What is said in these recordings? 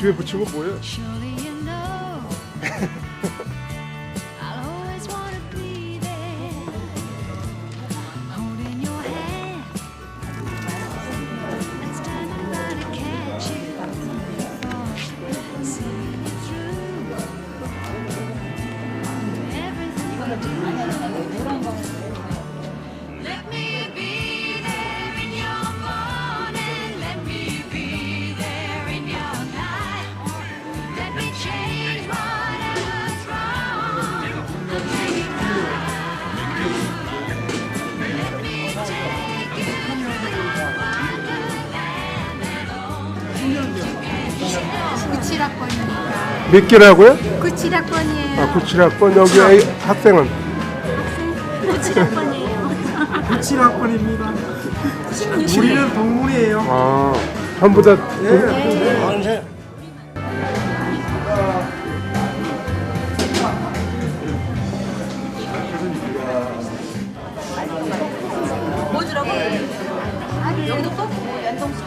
뒤에 건 뭐예요? 몇 개라고요? 97학번이에요. 아, 97학번. 여기 아이, 학생은? 97학번이에요. 97학번입니다. 우리는 동문이에요. 아, 전부 다. 뭐 주라고? 여기도 또 연동시키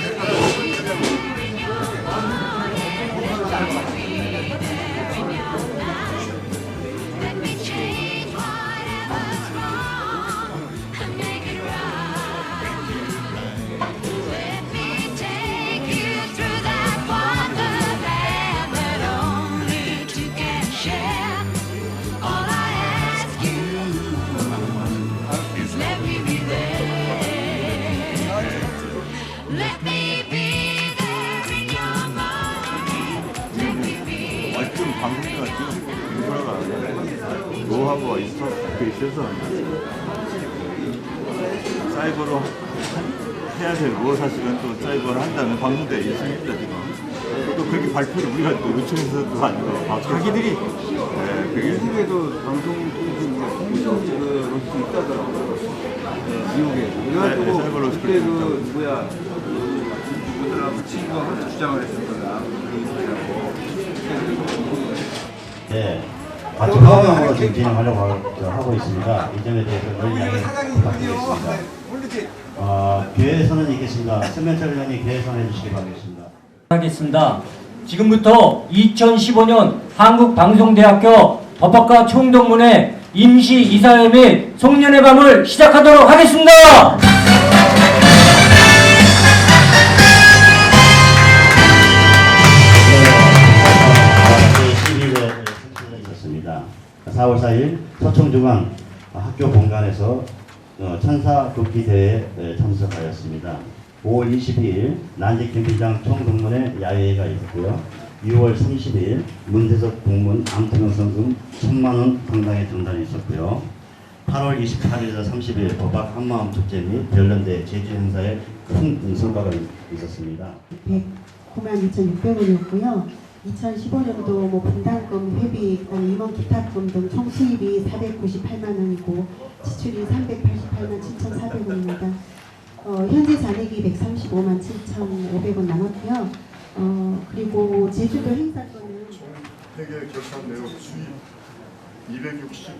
있어 돼 있어서 사이버로 한- 해야 되고 사실은 또 사이버를 한다면 방송대 있습니다 지금 또 그렇게 발표를 우리가 또 요청해서도 아니고 자기들이 네, 그게 미국에도 방송 통신 그 로스 있다더라고요. 네, 미국에. 네, 그래가지고 사이버 로스 그때. 그 누구야 그 누구들하고 친구가 주장을 했었거든. 네, 같이 화합형으로 지금 진행하려고 하- 하고 있습니다. 이 점에 대해서 늘 양해 부탁드리겠습니다. 어, 교회에서는 있겠습니다. 서면철 의원이 교회에서 해주시기 바라겠습니다. 하겠습니다. 지금부터 2015년 한국방송대학교 법학과 총동문회 임시 이사회 및 송년회 밤을 시작하도록 하겠습니다. 4월 4일 서청중앙 학교 본관에서 어, 천사 돕기 대회에 참석하였습니다. 5월 22일 난지 캠핑장 총동문회 야외가 있었고요. 6월 30일 문대석 동문 암투명 성금 1000만원 상당의 등단이 있었고요. 8월 28일에서 30일 법학 한마음 축제 및 별년대 제주 행사에 큰 성과가 있었습니다. 109만 2,600원이었고요. 2015년도 뭐 분담금 회비, 임원 기타금 등 총 수입이 498만 원이고 지출이 388만 7,400원입니다. 어, 현재 잔액이 135만 7,500원 남았고요. 어, 그리고 제주도 행사권은 회계 결산 내역 수입 268만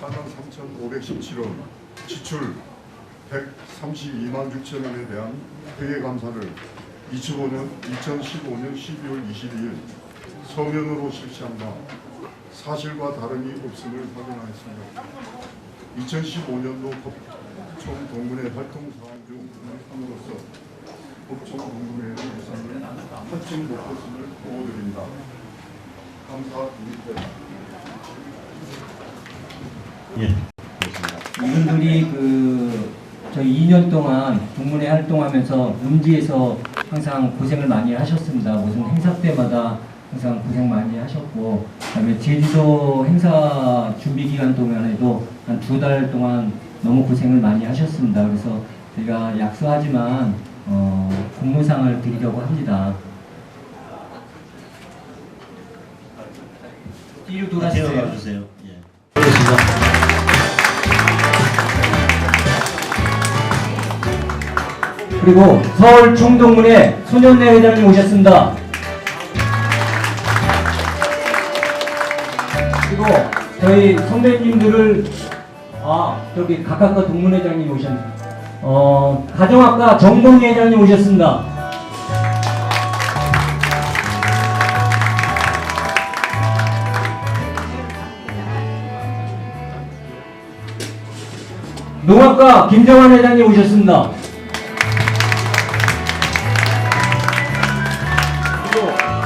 3,517원, 지출 132만 6천 원에 대한 회계 감사를 2015년 2015년 12월 22일 서면으로 실시한 바 사실과 다름이 없음을 확인하였습니다. 2015년도 법총 동문회 활동 사항 중 함으로써 법총 동문회 예산을 한층 높였음을 보고드립니다. 감사드립니다. 예. 이분들이 그 저희 2년 동안 동문회 활동하면서 음지에서 항상 고생을 많이 하셨습니다. 무슨 행사 때마다 항상 고생 많이 하셨고 그다음에 제주도 행사 준비 기간 동안에도 한 두 달 동안 너무 고생을 많이 하셨습니다. 그래서 제가 약소하지만 어, 공무상을 드리려고 합니다. 뒤로 돌아주세요. 그리고 서울 충동문의 소년회 회장님 오셨습니다. 그리고 저희 선배님들을 아 저기 각각과 동문회장님 오셨습니다. 어 가정학과 정봉희 회장님 오셨습니다. 농학과 김정환 회장님 오셨습니다.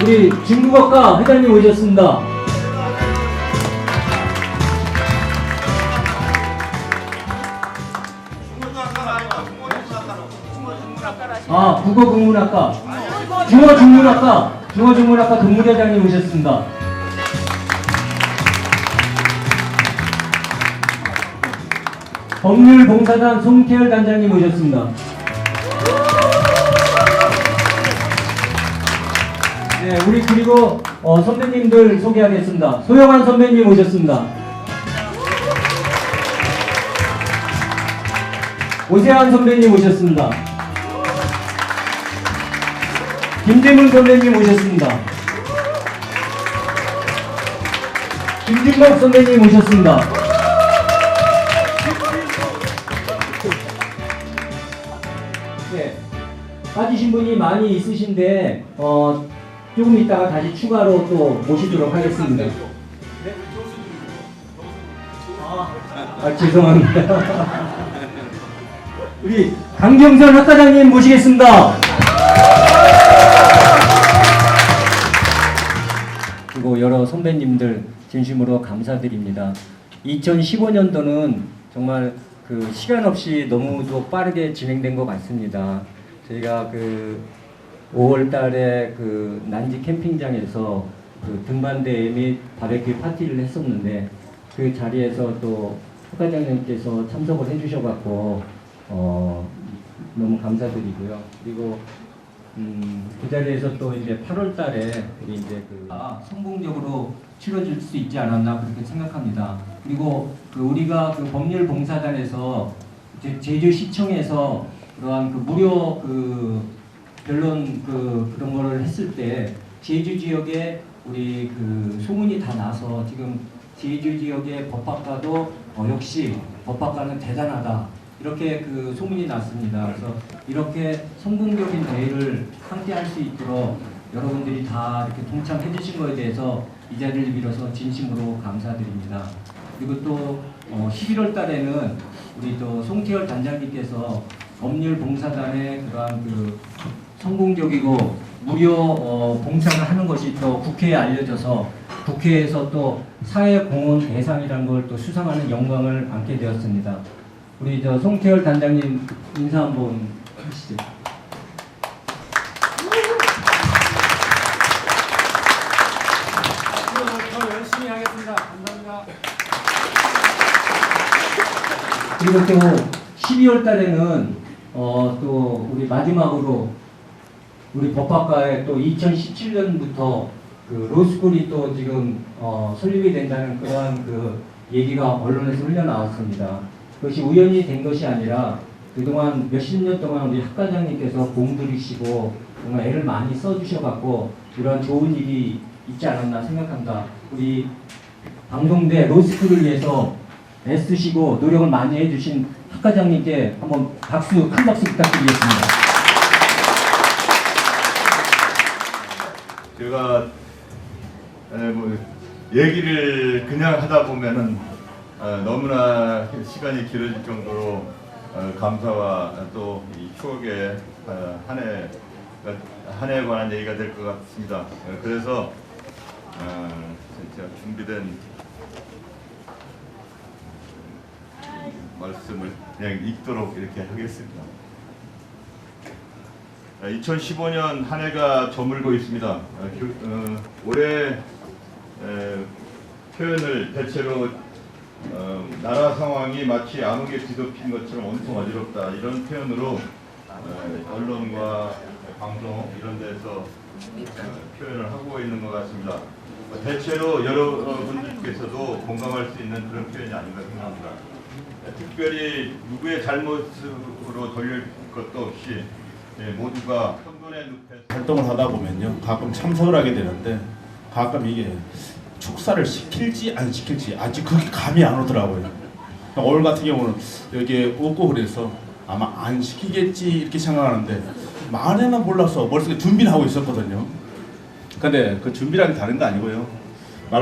우리 중국어과 회장님 오셨습니다. 아, 국어 국문학과, 중어 중문학과, 중어 중문학과 동문회장님 오셨습니다. 법률봉사단 송태열 단장님 오셨습니다. 네, 우리 그리고 어, 선배님들 소개하겠습니다. 소영환 선배님 오셨습니다. 오세환 선배님 오셨습니다. 김재문 선배님 오셨습니다. 김진목 선배님 오셨습니다. 네, 빠지신 분이 많이 있으신데 어, 조금 있다가 다시 추가로 또 모시도록 하겠습니다. 아, 아, 죄송합니다. 우리 강경선 학과장님 모시겠습니다. 그리고 여러 선배님들 진심으로 감사드립니다. 2015년도는 정말 그 시간 없이 너무도 빠르게 진행된 것 같습니다. 저희가 그 5월 달에 그 난지 캠핑장에서 그 등반대회 및 바베큐 파티를 했었는데 그 자리에서 또副과장님께서 참석을 해주셔갖고 어 너무 감사드리고요. 그리고 음, 그 자리에서 또 이제 8월 달에 우리 이제 그 아, 성공적으로 치러질 수 있지 않았나 그렇게 생각합니다. 그리고 그 우리가 그 법률 봉사단에서 제주시청에서 그러한 그 무료 그 변론 그 그런 거를 했을 때 제주 지역에 우리 그 소문이 다 나서 지금 제주 지역의 법학과도 어, 역시 법학과는 대단하다 이렇게 그 소문이 났습니다. 그래서 이렇게 성공적인 대회를 함께 할 수 있도록 여러분들이 다 이렇게 동참해 주신 거에 대해서 이 자리를 빌어서 진심으로 감사드립니다. 그리고 또 어, 11월 달에는 우리 또 송태열 단장님께서 법률 봉사단의 그러한 그 성공적이고 무료 어, 봉사를 하는 것이 또 국회에 알려져서 국회에서 또 사회공헌 대상이라는 걸 또 수상하는 영광을 받게 되었습니다. 우리 저 송태열 단장님 인사 한번 하시죠. 더 열심히 하겠습니다. 감사합니다. 그리고 또 12월 달에는 어, 또 우리 마지막으로 우리 법학과에 또 2017년부터 그 로스쿨이 또 지금 어, 설립이 된다는 그러한 그 얘기가 언론에서 흘러나왔습니다. 그것이 우연히 된 것이 아니라 그동안 몇십 년 동안 우리 학과장님께서 공들이시고 정말 애를 많이 써주셔갖고 이러한 좋은 일이 있지 않았나 생각합니다. 우리 방송대 로스쿨을 위해서 애쓰시고 노력을 많이 해주신 학과장님께 한번 박수, 큰 박수 부탁드리겠습니다. 제가 에, 뭐 얘기를 그냥 하다 보면은 어, 너무나 시간이 길어질 정도로 어, 감사와 또이 추억의 어, 한해 한 해에 관한 얘기가 될 것 같습니다. 어, 그래서 어, 진짜 준비된 말씀을 그냥 읽도록 이렇게 하겠습니다. 2015년 한 해가 저물고 있습니다. 어, 교- 어, 올해 에, 표현을 대체로 어, 나라 상황이 마치 암흑에 뒤덮인 것처럼 온통 어지럽다 이런 표현으로 어, 언론과 방송 이런 데서 어, 표현을 하고 있는 것 같습니다. 어, 대체로 여러분들께서도 공감할 수 있는 그런 표현이 아닌가 생각합니다. 특별히 누구의 잘못으로 돌릴 것도 없이 예, 모두가 활동을 하다 보면요 가끔 참석을 하게 되는데 가끔 이게 축사를 시킬지 안 시킬지 아직 그게 감이 안 오더라고요. 오늘 같은 경우는 여기 웃고 그래서 아마 안 시키겠지 이렇게 생각하는데 만에는 몰라서 머릿속에 준비를 하고 있었거든요. 근데 그 준비라는 게 다른 거 아니고요.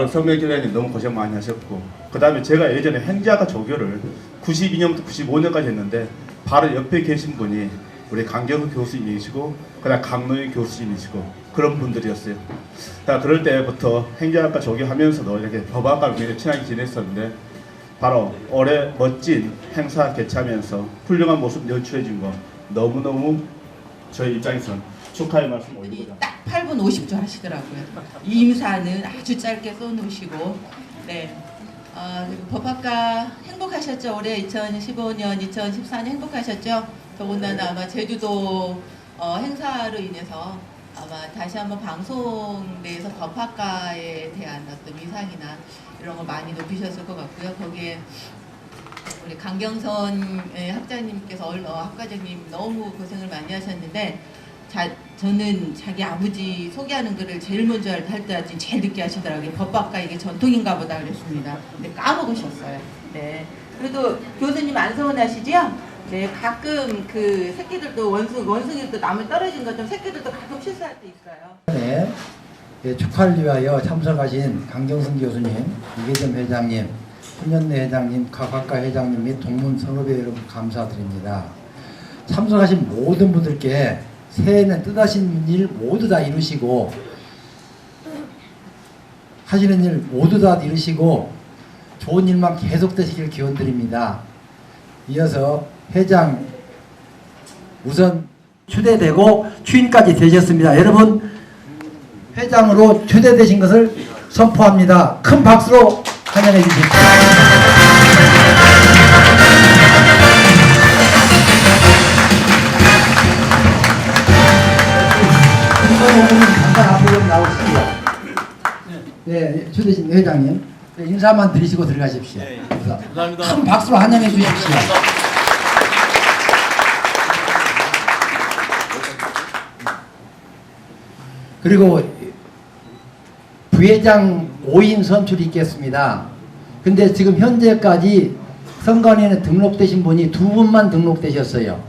성명 기자님 너무 고생 많이 하셨고 그 다음에 제가 예전에 행자가 조교를 92년부터 95년까지 했는데 바로 옆에 계신 분이 우리 강경수 교수님이시고 그다음 강노희 교수님이시고 그런 분들이었어요. 자 그럴 때부터 행정학과 조교하면서도 이렇게 법학과 굉장히 친하게 지냈었는데 바로 올해 멋진 행사 개최하면서 훌륭한 모습 연출해준 거 너무너무 저희 입장에서는 축하의 말씀 올리고자 딱 8분 50초 하시더라고요. 임사는 아주 짧게 써놓으시고, 네. 어, 법학과 행복하셨죠? 올해 2015년, 2014년 행복하셨죠? 더군다나 아마 제주도 어, 행사로 인해서 아마 다시 한번 방송 내에서 법학과에 대한 어떤 위상이나 이런 거 많이 높이셨을 것 같고요. 거기에 우리 강경선 예, 학자님께서 얼- 어, 학과장님 너무 고생을 많이 하셨는데 자, 저는 자기 아버지 소개하는 글을 제일 먼저 할때 제일 늦게 하시더라고요. 법학과 이게 전통인가 보다 그랬습니다. 근데 까먹으셨어요. 네. 그래도 교수님 안 서운하시지요? 네, 가끔 그 새끼들도 원숭, 원숭이도 나무 떨어진 것처럼 새끼들도 가끔 실수할 때 있어요. 네, 예, 축하를 위하여 참석하신 강경승 교수님, 이계점 회장님, 훈련내 회장님, 각학과 회장님 및 동문 선후배 여러분 감사드립니다. 참석하신 모든 분들께 새해는 뜻하신 일 모두 다 이루시고 하시는 일 모두 다 이루시고 좋은 일만 계속 되시길 기원 드립니다. 이어서 회장 우선 추대되고 추인까지 되셨습니다. 여러분 회장으로 추대되신 것을 선포합니다. 큰 박수로 환영해 주십시오. 김건호님 잠깐 앞으로 좀 나오시죠. 네, 추대신 회장님 네, 인사만 드리시고 들어가십시오. 감사합니다. 큰 박수로 환영해 주십시오. 그리고 부회장 5인 선출이 있겠습니다. 근데 지금 현재까지 선관위에 등록되신 분이 두 분만 등록되셨어요.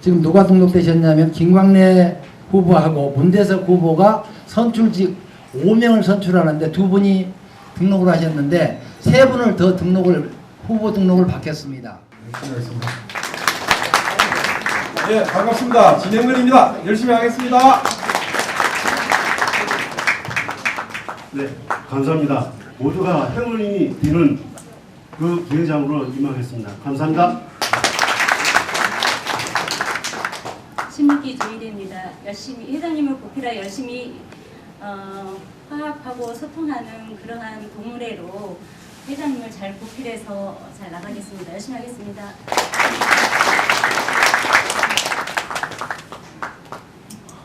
지금 누가 등록되셨냐면 김광래 후보하고 문대석 후보가 선출직 5명을 선출하는데 두 분이 등록을 하셨는데 세 분을 더 등록을 후보 등록을 받겠습니다. 네 반갑습니다 진행근입니다 열심히 하겠습니다. 네, 감사합니다. 모두가 행운이 되는 그 부회장으로 임하겠습니다. 감사합니다. 신민기 조이대입니다. 열심히 회장님을 보필하 열심히 어, 화합하고 소통하는 그러한 동문회로 회장님을 잘 보필해서 잘 나가겠습니다. 열심히 하겠습니다.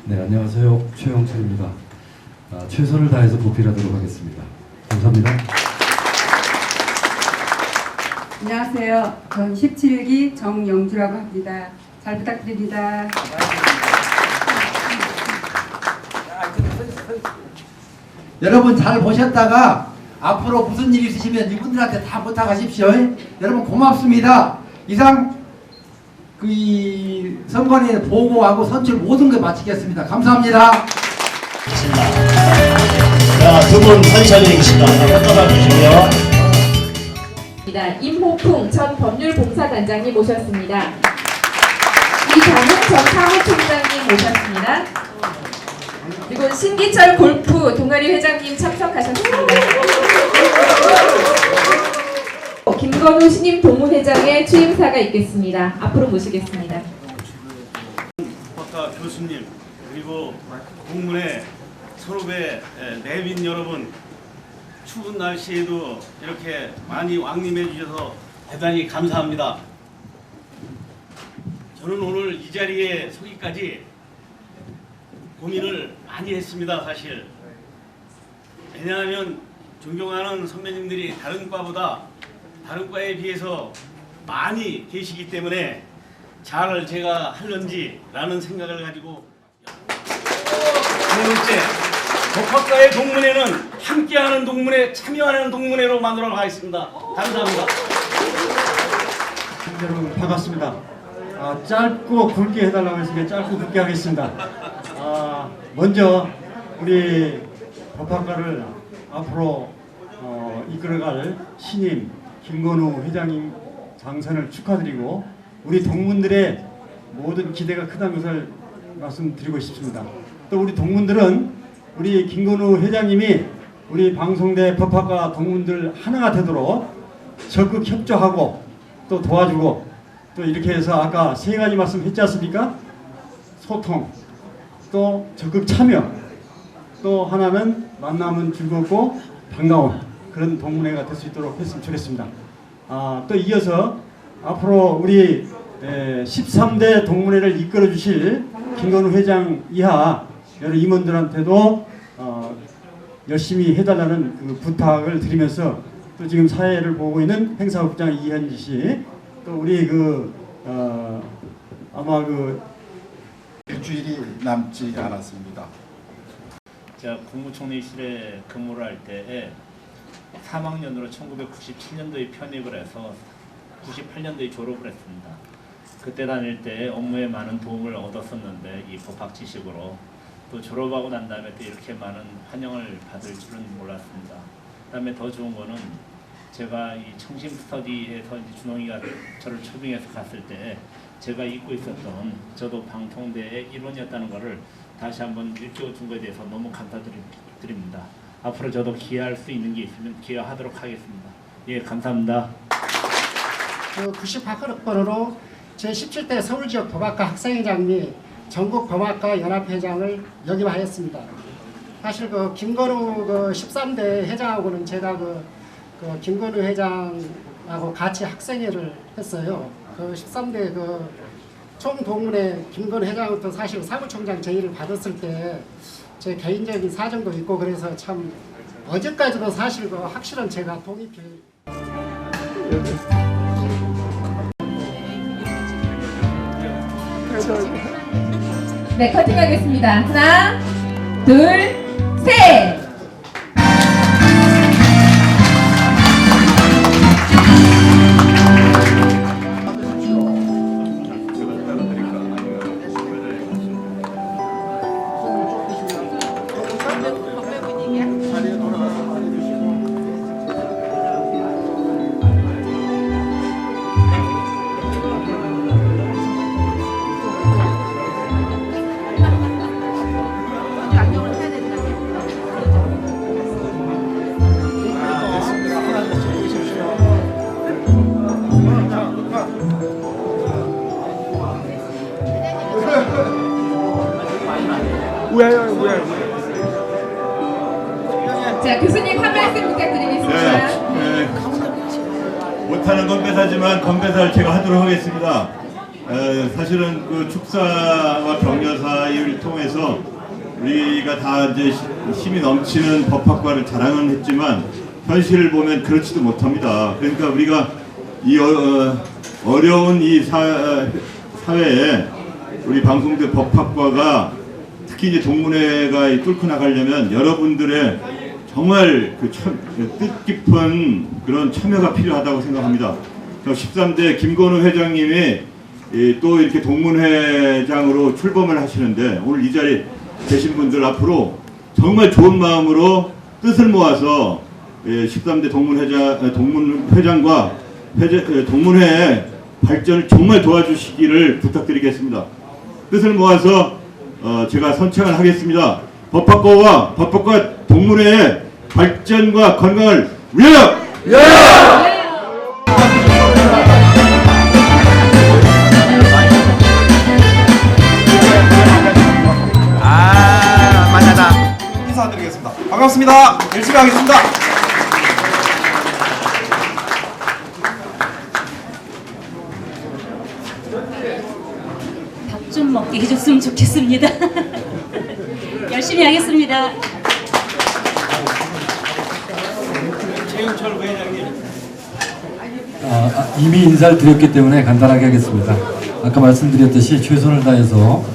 네, 안녕하세요. 최영철입니다. 아, 최선을 다해서 보필하도록 하겠습니다. 감사합니다. 안녕하세요. 전 17기 정영주라고 합니다. 잘 부탁드립니다. 여러분 잘 보셨다가 앞으로 무슨 일 있으시면 이분들한테 다 부탁하십시오. 여러분 고맙습니다. 이상 그 선관위 보고하고 선출 모든 걸 마치겠습니다. 감사합니다. 자, 두분 선시하게 되겠습니다. 한번 주시고요. 임호풍 전 법률봉사단장님 모셨습니다. 이정훈 전 사무총장님 모셨습니다. 그리고 신기철 골프 동아리 회장님 참석하셨습니다. 김건우 신임 동문회장의 취임사가 있겠습니다. 앞으로 모시겠습니다. 법학과 교수님 그리고 공문회 선후배 내빈 여러분 추운 날씨에도 이렇게 많이 왕림해 주셔서 대단히 감사합니다. 저는 오늘 이 자리에 서기까지 고민을 많이 했습니다 사실 왜냐하면 존경하는 선배님들이 다른 과보다 다른 과에 비해서 많이 계시기 때문에 잘 제가 할런지라는 생각을 가지고 세 번째 법학과의 동문회는 함께하는 동문회, 참여하는 동문회로 만들어 가겠습니다. 감사합니다. 여러분 반갑습니다. 아, 짧고 굵게 해달라고 했으니까 짧고 굵게 하겠습니다. 아, 먼저 우리 법학과를 앞으로 어, 이끌어갈 신임 김건우 회장님 당선을 축하드리고 우리 동문들의 모든 기대가 크다는 것을 말씀드리고 싶습니다. 또 우리 동문들은 우리 김건우 회장님이 우리 방송대 법학과 동문들 하나가 되도록 적극 협조하고 또 도와주고 또 이렇게 해서 아까 세 가지 말씀 했지 않습니까? 소통, 또 적극 참여, 또 하나는 만남은 즐겁고 반가운 그런 동문회가 될 수 있도록 했으면 좋겠습니다. 아, 또 이어서 앞으로 우리 에, 13대 동문회를 이끌어 주실 김건우 회장 이하 여러 임원들한테도 어, 열심히 해달라는 그 부탁을 드리면서 또 지금 사회를 보고 있는 행사국장 이현지 씨, 또 우리 그 어, 아마 그 일주일이 남지 않았습니다. 제가 국무총리실에 근무를 할 때에 3학년으로 1997년도에 편입을 해서 98년도에 졸업을 했습니다. 그때 다닐 때 업무에 많은 도움을 얻었었는데 이 법학 지식으로 또 졸업하고 난 다음에 또 이렇게 많은 환영을 받을 줄은 몰랐습니다. 그다음에 더 좋은 거는 제가 이 청심 스터디에서 준홍이가 저를 초빙해서 갔을 때 제가 잊고 있었던 저도 방통대의 일원이었다는 것을 다시 한번 일깨워 준 것에 대해서 너무 감사드립니다. 앞으로 저도 기여할 수 있는 게 있으면 기여하도록 하겠습니다. 예, 감사합니다. 그 98번으로 제17대 서울지역 법학과 학생회장 및 전국 법학과 연합회장을 역임하였습니다. 사실 그 김건우 그 13대 회장하고는 제가 그, 그 김건우 회장하고 같이 학생회를 했어요. 그 13대 그 총동문회 김건우 회장부터 사실 사무총장 제의를 받았을 때 제 개인적인 사정도 있고 그래서 참 어제까지도 사실 그 확실한 제가 독립해 네, 커팅하겠습니다. 하나, 둘, 셋! 자, 교수님 한 말씀 부탁드리겠습니다. 네, 못하는 건배사지만 건배사를 제가 하도록 하겠습니다. 에, 사실은 그 축사와 격려 사이를 통해서 우리가 다 이제 시- 힘이 넘치는 법학과를 자랑은 했지만 현실을 보면 그렇지도 못합니다. 그러니까 우리가 이 어, 려운 이 사, 사회에 우리 방송대 법학과가 특히 이제 동문회가 이 뚫고 나가려면 여러분들의 정말 그 참, 뜻깊은 그런 참여가 필요하다고 생각합니다. 13대 김건우 회장님이 이또 이렇게 동문회장으로 출범을 하시는데 오늘 이 자리에 계신 분들 앞으로 정말 좋은 마음으로 뜻을 모아서 예, 13대 동문회장, 동문회장과 예, 동문회의 발전을 정말 도와주시기를 부탁드리겠습니다. 뜻을 모아서 어, 제가 선창을 하겠습니다. 법학과와 법학과 동문회의 발전과 건강을 위하여! 아 맞아다. 인사드리겠습니다. 반갑습니다. 열심히 하겠습니다. 밥 좀 먹게 해줬으면 좋겠습니다. 열심히 하겠습니다. 최영철 부회장님. 아, 아, 이미 인사를 드렸기 때문에 간단하게 하겠습니다. 아까 말씀드렸듯이 최선을 다해서 어,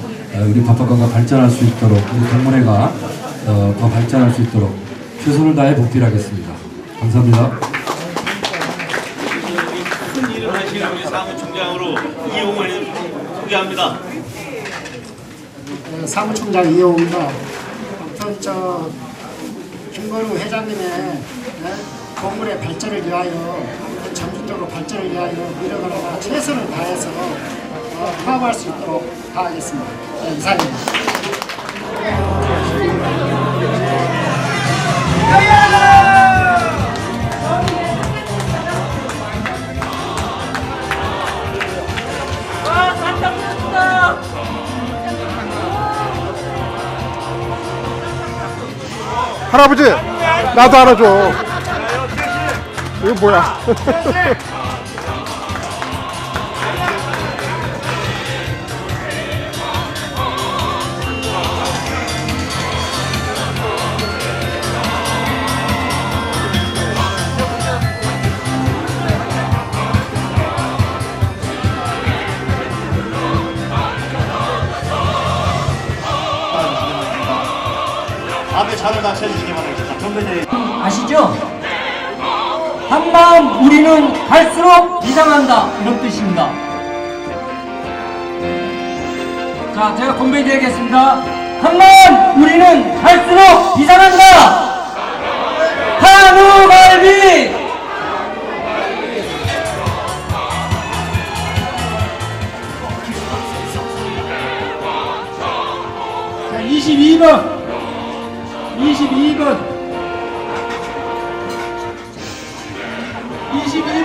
우리 법학과가 발전할 수 있도록 우리 동문회가 어, 더 발전할 수 있도록 최선을 다해 복귀를 하겠습니다. 감사합니다. 큰 일을 하시는 우리 사무총장으로 이용을 소개합니다. 네, 사무총장 이용입니다. 아무튼 저 김건우 회장님의 네, 건물의 발전을 위하여 전국적으로 발전을 위하여 노력을 최선을 다해서 어, 파업할 수 있도록 하겠습니다. 네, 이상입니다. 할아버지 나도 하나 줘. 이거 뭐야 다 쳐주시기 바랍니다. 선배님. 아시죠? 한 마음 우리는 갈수록 비상한다 이런 뜻입니다. 자, 제가 공배드리겠습니다. 한 마음 우리는 갈수록 비상한다. 한우갈비. 자, 22번. 22번.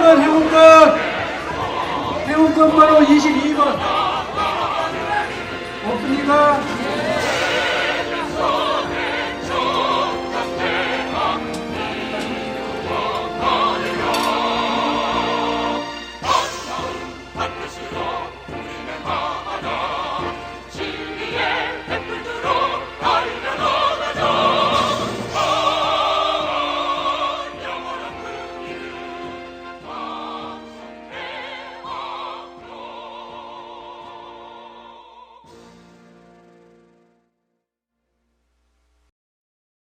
22번 행운권. 행운권 번호 22번. 없습니까?